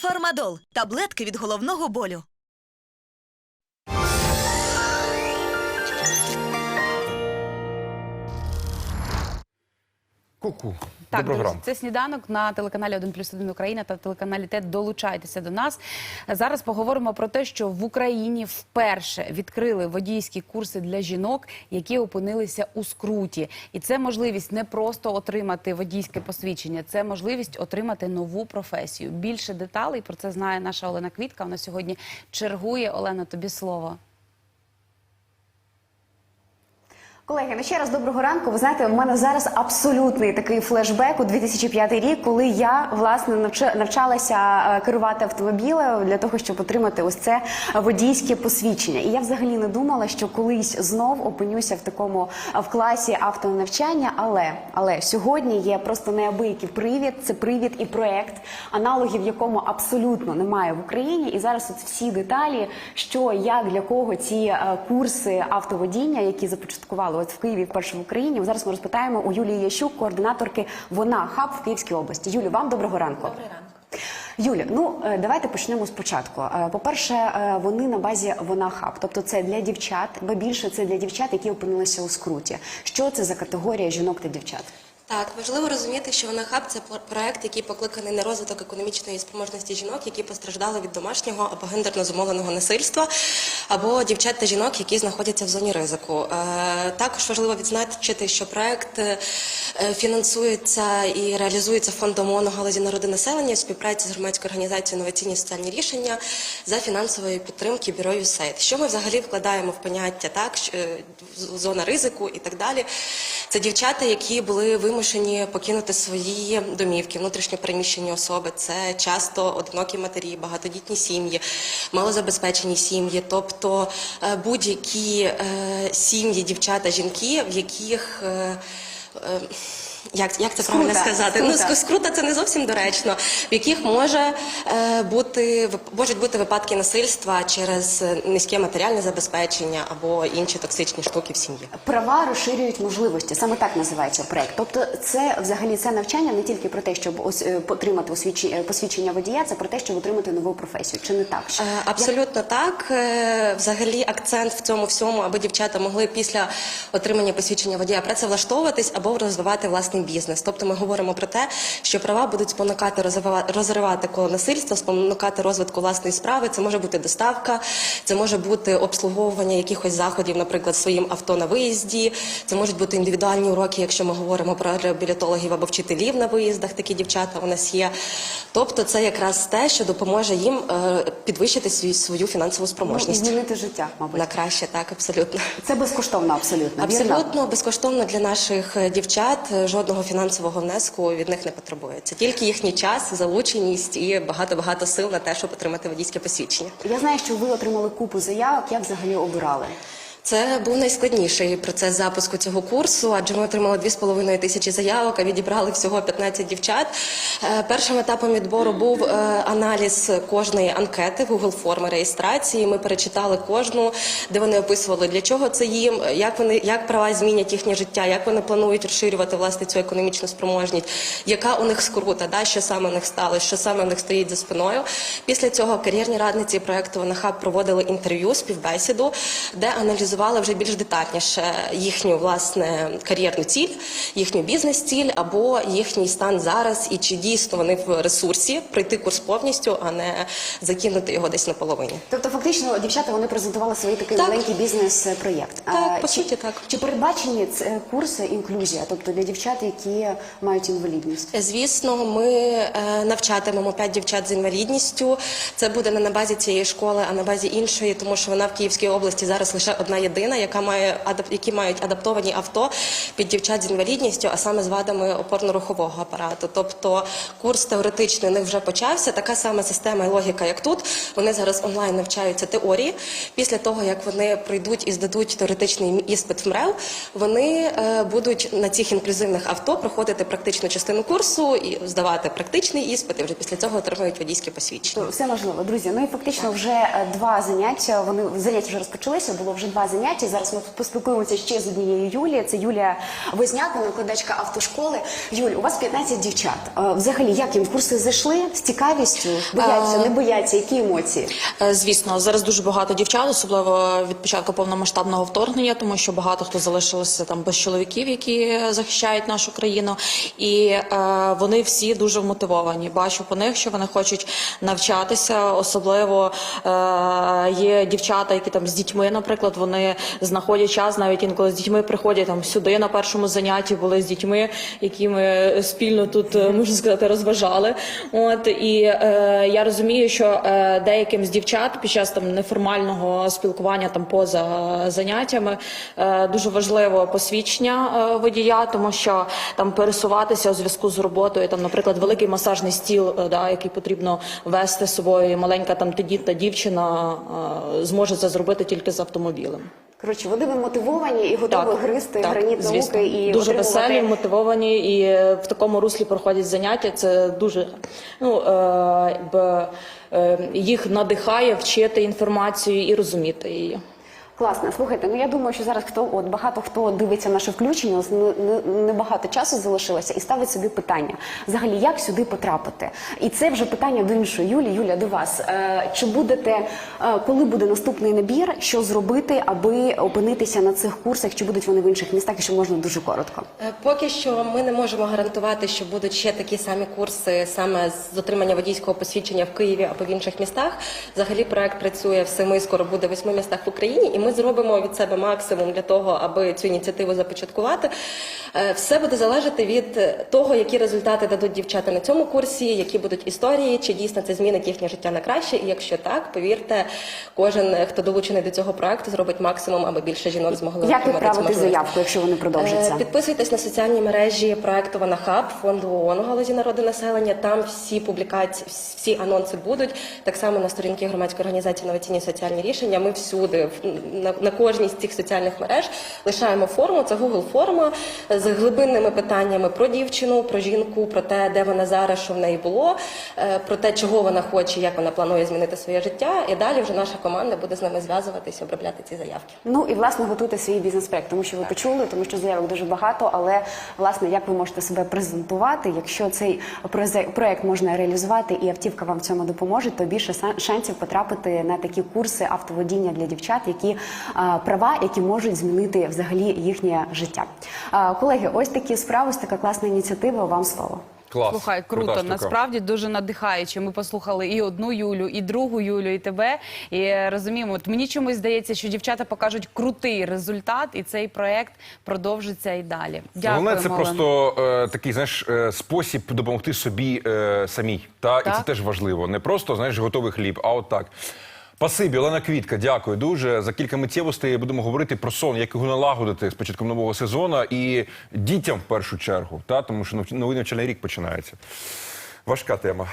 Фармадол таблетки від головного болю. Ку-ку. Так, Доброго друзі, це сніданок на телеканалі 1 плюс 1 Україна та телеканалі ТЕД. Долучайтеся до нас. Зараз поговоримо про те, що в Україні вперше відкрили водійські курси для жінок, які опинилися у скруті. І це можливість не просто отримати водійське посвідчення, це можливість отримати нову професію. Більше деталей про це знає наша Олена Квітка. Вона сьогодні чергує. Олена, тобі слово. Колеги, ну ще раз доброго ранку. Ви знаєте, у мене зараз абсолютний такий флешбек у 2005 рік, коли я власне навчалася е, керувати автомобілем для того, щоб отримати ось це водійське посвідчення. І я взагалі не думала, що колись знов опинюся в такому е, в класі автонавчання. Але але сьогодні є просто неабиякий привід. Це привід і проект, аналогів якому абсолютно немає в Україні. І зараз от всі деталі, що як для кого ці е, курси автоводіння, які започаткували от в Києві вперше в Україні. Зараз ми розпитаємо у Юлії Ящук, координаторки Вона Хаб в Київській області. Юлі, вам доброго ранку. Добрий ранку. Юля, ну е, давайте почнемо спочатку. Е, По-перше, е, вони на базі Вона Хаб, тобто це для дівчат, бо більше це для дівчат, які опинилися у скруті. Що це за категорія жінок та дівчат? Так, важливо розуміти, що вона хаб це проект, який покликаний на розвиток економічної спроможності жінок, які постраждали від домашнього або гендерно зумовленого насильства, або дівчат та жінок, які знаходяться в зоні ризику. Е, Також важливо відзначити, що проект е, фінансується і реалізується фондом ООН у галузі народу населення в співпраці з громадською організацією інноваційні соціальні рішення за фінансової підтримки бюро USAID. Що ми взагалі вкладаємо в поняття так е, зона ризику і так далі. Це дівчата, які були вимушені покинути свої домівки, внутрішньо переміщені особи. Це часто одинокі матері, багатодітні сім'ї, малозабезпечені сім'ї, тобто е, будь-які е, сім'ї, дівчата, жінки, в яких е, як, як це Скрута, правильно сказати? Ну, скрута. ск- скрута це не зовсім доречно, в яких може е, бути можуть бути випадки насильства через е, низьке матеріальне забезпечення або інші токсичні штуки в сім'ї. Права розширюють можливості. Саме так називається проект. Тобто, це взагалі це навчання не тільки про те, щоб ось е, отримати освідчення- посвідчення водія, це про те, щоб отримати нову професію. Чи не так? Е, Абсолютно так. Е, Взагалі акцент в цьому всьому, аби дівчата могли після отримання посвідчення водія працевлаштовуватись або розвивати власний бізнес. Тобто ми говоримо про те, що права будуть спонукати розривати коло насильства, спонукати розвитку власної справи. Це може бути доставка, це може бути обслуговування якихось заходів, наприклад, своїм авто на виїзді. Це можуть бути індивідуальні уроки, якщо ми говоримо про реабілітологів або вчителів на виїздах. Такі дівчата у нас є. Тобто, це якраз те, що допоможе їм е, підвищити свій- свою фінансову Ну, і спроможність. змінити життя, мабуть. На краще, так, абсолютно. Це безкоштовно, абсолютно. вірно? Абсолютно безкоштовно для наших е, дівчат е, жодного фінансового внеску від них не потребується. Тільки їхній час, залученість і багато-багато сил на те, щоб отримати водійське посвідчення. Я знаю, що ви отримали купу заявок. Як взагалі обирали? Це був найскладніший процес запуску цього курсу, адже ми отримали 2,5 тисячі заявок, а відібрали всього 15 дівчат. Е, Першим етапом відбору був е, аналіз кожної анкети, Google форми реєстрації. Ми перечитали кожну, де вони описували, для чого це їм, як вони як права змінять їхнє життя, як вони планують розширювати власне цю економічну спроможність, яка у них скрута, да, що саме у них сталося, що саме у них стоїть за спиною. Після цього кар'єрні радниці проекту «Ванахаб» проводили інтерв'ю, співбесіду, де аналізували вже більш детальніше їхню власне кар'єрну ціль, їхню бізнес-ціль або їхній стан зараз, і чи дійсно вони в ресурсі пройти курс повністю, а не закинути його десь наполовині. Тобто, фактично, дівчата вони презентували свій такий Так. маленький бізнес-проєкт. Так, А, по чи- суті, так. Чи передбачені ц- курси інклюзія, тобто для дівчат, які мають інвалідність? Звісно, ми е, навчатимемо п'ять дівчат з інвалідністю. Це буде не на базі цієї школи, а на базі іншої, тому що вона в Київській області зараз лише одна єдина, яка має які мають адаптовані авто під дівчат з інвалідністю, а саме з вадами опорно-рухового апарату. Тобто курс теоретичний у них вже почався. Така сама система і логіка, як тут. Вони зараз онлайн навчаються теорії. Після того, як вони пройдуть і здадуть теоретичний іспит в МРЕВ, вони е, будуть на цих інклюзивних авто проходити практичну частину курсу і здавати практичний іспит, і вже після цього отримують водійське посвідчення. Все можливо, друзі. Ну і фактично вже е, два заняття. Вони заняття вже розпочалися. Було вже два заняття. Зараз ми поспілкуємося ще з однією Юлією. Це Юлія Возняка, накладачка автошколи. Юль, у вас 15 дівчат. Е, Взагалі, як їм курси зайшли з цікавістю? Бояться, не бояться? Які емоції? Е, Звісно, зараз дуже багато дівчат, особливо від початку повномасштабного вторгнення, тому що багато хто залишилися там без чоловіків, які захищають нашу країну, і е, вони всі дуже вмотивовані. Бачу по них, що вони хочуть навчатися. Особливо е, є дівчата, які там з дітьми, наприклад, вони знаходять час, навіть інколи з дітьми приходять там сюди на першому занятті, були з дітьми, які ми спільно тут е, можна сказати розважали. От і е, я розумію, що е, деяким з дівчат під час там неформального спілкування там поза заняттями е, дуже важливо посвідчення е, водія, тому що там пересуватися у зв'язку з роботою, там, наприклад, великий масажний стіл, е, да, який потрібно вести з собою, маленька там тендітна дівчина е, зможе це зробити тільки з автомобілем. Коротше, вони мотивовані і готові гризти граніт звісно. науки і дуже отримувати- веселі, мотивовані, і в такому руслі проходять заняття. Це дуже ну е, б, е, їх надихає вчити інформацію і розуміти її. Класно, слухайте. Ну я думаю, що зараз хто от багато хто дивиться наше включення, ось не, не, часу залишилося і ставить собі питання. Взагалі, як сюди потрапити? І це вже питання до іншої Юлі. Юля, до вас. Е, чи будете, е, коли буде наступний набір, що зробити, аби опинитися на цих курсах? Чи будуть вони в інших містах? Якщо можна дуже коротко. Е, Поки що ми не можемо гарантувати, що будуть ще такі самі курси саме з отримання водійського посвідчення в Києві або в інших містах. Взагалі проект працює в семи, скоро буде восьми містах в Україні, і ми зробимо від себе максимум для того, аби цю ініціативу започаткувати. Е, Все буде залежати від того, які результати дадуть дівчата на цьому курсі, які будуть історії, чи дійсно це змінить їхнє життя на краще. І якщо так, повірте, кожен, хто долучений до цього проекту, зробить максимум, аби більше жінок змогли Як відправити заявку, якщо вони продовжаться? Е, Підписуйтесь на соціальні мережі проекту Вона Хаб фонду ООН у галузі народу населення. Там всі публікації, всі анонси будуть. Так само на сторінки громадської організації інноваційні соціальні рішення. Ми всюди на, на кожній з цих соціальних мереж лишаємо форму. Це Google форма з глибинними питаннями про дівчину, про жінку, про те, де вона зараз, що в неї було, е, про те, чого вона хоче, як вона планує змінити своє життя. І далі вже наша команда буде з ними зв'язуватися, обробляти ці заявки. Ну і власне готуйте свій бізнес-проект, тому що ви почули, тому що заявок дуже багато. Але власне, як ви можете себе презентувати, якщо цей проект можна реалізувати і автівка вам в цьому допоможе, то більше шансів потрапити на такі курси автоводіння для дівчат, які права, які можуть змінити взагалі їхнє життя. А, колеги, ось такі справи, ось така класна ініціатива. Вам слово. Клас. Слухай, круто, Крута насправді дуже надихаюче. Ми послухали і одну Юлю, і другу Юлю, і тебе. І е, розуміємо, от мені чомусь здається, що дівчата покажуть крутий результат, і цей проект продовжиться і далі. Дякую, Головне, це Олена. просто е, такий знаєш е, спосіб допомогти собі е, самій. Та? І це теж важливо. Не просто знаєш готовий хліб, а от так. Спасибі, Олена Квітка, дякую дуже. За кілька миттєвостей будемо говорити про сон, як його налагодити з початком нового сезону і дітям в першу чергу, та? тому що новий навчальний рік починається. Важка тема.